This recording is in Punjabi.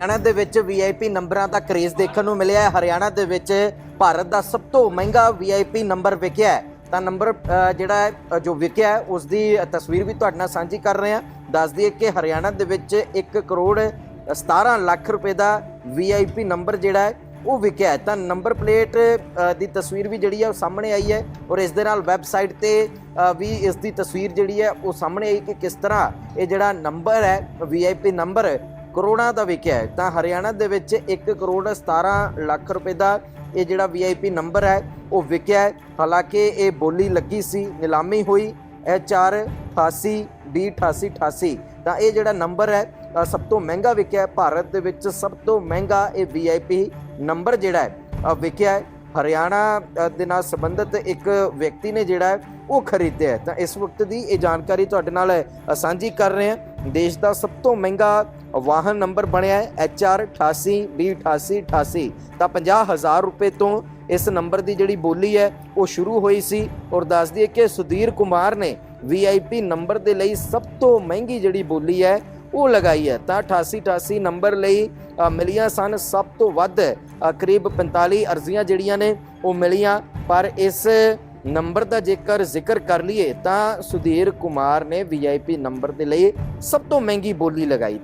ਹਰਿਆਣਾ ਦੇ ਵਿੱਚ ਵੀਆਈਪੀ ਨੰਬਰਾਂ ਦਾ ਕਰੇਜ਼ ਦੇਖਣ ਨੂੰ ਮਿਲਿਆ ਹੈ। ਹਰਿਆਣਾ ਦੇ ਵਿੱਚ ਭਾਰਤ ਦਾ ਸਭ ਤੋਂ ਮਹਿੰਗਾ ਵੀਆਈਪੀ ਨੰਬਰ ਵਿਕਿਆ ਹੈ। ਤਾਂ ਨੰਬਰ ਜਿਹੜਾ ਜੋ ਵਿਕਿਆ ਉਸ ਦੀ ਤਸਵੀਰ ਵੀ ਤੁਹਾਡੇ ਨਾਲ ਸਾਂਝੀ ਕਰ ਰਹੇ ਹਾਂ। ਦੱਸ ਦਈਏ ਕਿ ਹਰਿਆਣਾ ਦੇ ਵਿੱਚ 1 ਕਰੋੜ 17 ਲੱਖ ਰੁਪਏ ਦਾ ਵੀਆਈਪੀ ਨੰਬਰ ਜਿਹੜਾ ਹੈ, ਉਹ ਵਿਕਿਆ ਤਾਂ ਨੰਬਰ ਪਲੇਟ ਦੀ ਤਸਵੀਰ ਵੀ ਜਿਹੜੀ ਹੈ, ਉਹ ਸਾਹਮਣੇ ਆਈ ਹੈ ਔਰ ਇਸ ਦੇ ਨਾਲ ਵੈਬਸਾਈਟ ਤੇ ਵੀ ਇਸ ਦੀ ਤਸਵੀਰ ਜਿਹੜੀ ਹੈ, ਉਹ ਸਾਹਮਣੇ ਆਈ ਕਿ ਕਿਸ ਤਰ੍ਹਾਂ ਇਹ ਜਿਹੜਾ ਨੰਬਰ ਹੈ ਵੀਆਈਪੀ ਨੰਬਰ ਕਰੋੜਾਂ ਦਾ ਵਿਕਿਆ ਹੈ। ਤਾਂ ਹਰਿਆਣਾ ਦੇ ਵਿੱਚ 1 ਕਰੋੜ 17 ਲੱਖ ਰੁਪਏ ਦਾ ਇਹ ਜਿਹੜਾ ਵੀਆਈਪੀ ਨੰਬਰ ਹੈ, ਉਹ ਵਿਕਿਆ ਹੈ। ਹਾਲਾਂਕਿ ਇਹ ਬੋਲੀ ਲੱਗੀ ਸੀ, ਨਿਲਾਮੀ ਹੋਈ HR 88 B88 88 ਤਾਂ ਇਹ ਜਿਹੜਾ ਨੰਬਰ ਹੈ ਸਭ ਤੋਂ ਮਹਿੰਗਾ ਵਿਕਿਆ ਭਾਰਤ ਦੇ ਵਿੱਚ ਸਭ ਤੋਂ ਮਹਿੰਗਾ ਇਹ ਵੀਆਈਪੀ ਨੰਬਰ ਜਿਹੜਾ ਹੈ ਵਿਕਿਆ ਹੈ। ਹਰਿਆਣਾ ਦੇ ਨਾਲ ਸੰਬੰਧਿਤ ਇੱਕ ਵਿਅਕਤੀ ਨੇ ਜਿਹੜਾ ਉਹ ਖਰੀਦਿਆ ਤਾਂ ਇਸ ਵਕਤ ਦੀ ਇਹ ਜਾਣਕਾਰੀ ਤੁਹਾਡੇ ਨਾਲ ਸਾਂਝੀ ਕਰ ਰਹੇ ਹਾਂ। ਦੇਸ਼ ਦਾ ਸਭ ਤੋਂ ਮਹਿੰਗਾ ਵਾਹਨ ਨੰਬਰ ਬਣਿਆ ਹੈ HR 88 B88 88 ਤਾਂ 50000 ਰੁਪਏ ਤੋਂ ਇਸ ਨੰਬਰ ਦੀ ਜਿਹੜੀ ਬੋਲੀ ਹੈ, ਉਹ ਸ਼ੁਰੂ ਹੋਈ ਸੀ ਔਰ ਦੱਸ ਦਈਏ ਕਿ ਸੁਧੀਰ ਕੁਮਾਰ ਨੇ VIP ਨੰਬਰ ਦੇ ਲਈ ਸਭ ਤੋਂ ਮਹਿੰਗੀ ਜਿਹੜੀ ਬੋਲੀ ਹੈ, ਉਹ ਲਗਾਈ ਹੈ। ਤਾਂ 88 88 ਨੰਬਰ ਲਈ ਮਿਲੀਆਂ ਸਨ ਸਭ ਤੋਂ ਵੱਧ ਕਰੀਬ 45 ਅਰਜ਼ੀਆਂ ਜਿਹੜੀਆਂ ਨੇ, ਉਹ ਮਿਲੀਆਂ। ਪਰ ਇਸ ਨੰਬਰ ਦਾ ਜੇਕਰ ਜ਼ਿਕਰ ਕਰ ਲਈਏ ਤਾਂ ਸੁਧੀਰ ਕੁਮਾਰ ਨੇ VIP ਨੰਬਰ ਦੇ ਲਈ ਸਭ ਤੋਂ ਮਹਿੰਗੀ ਬੋਲੀ ਲਗਾਈ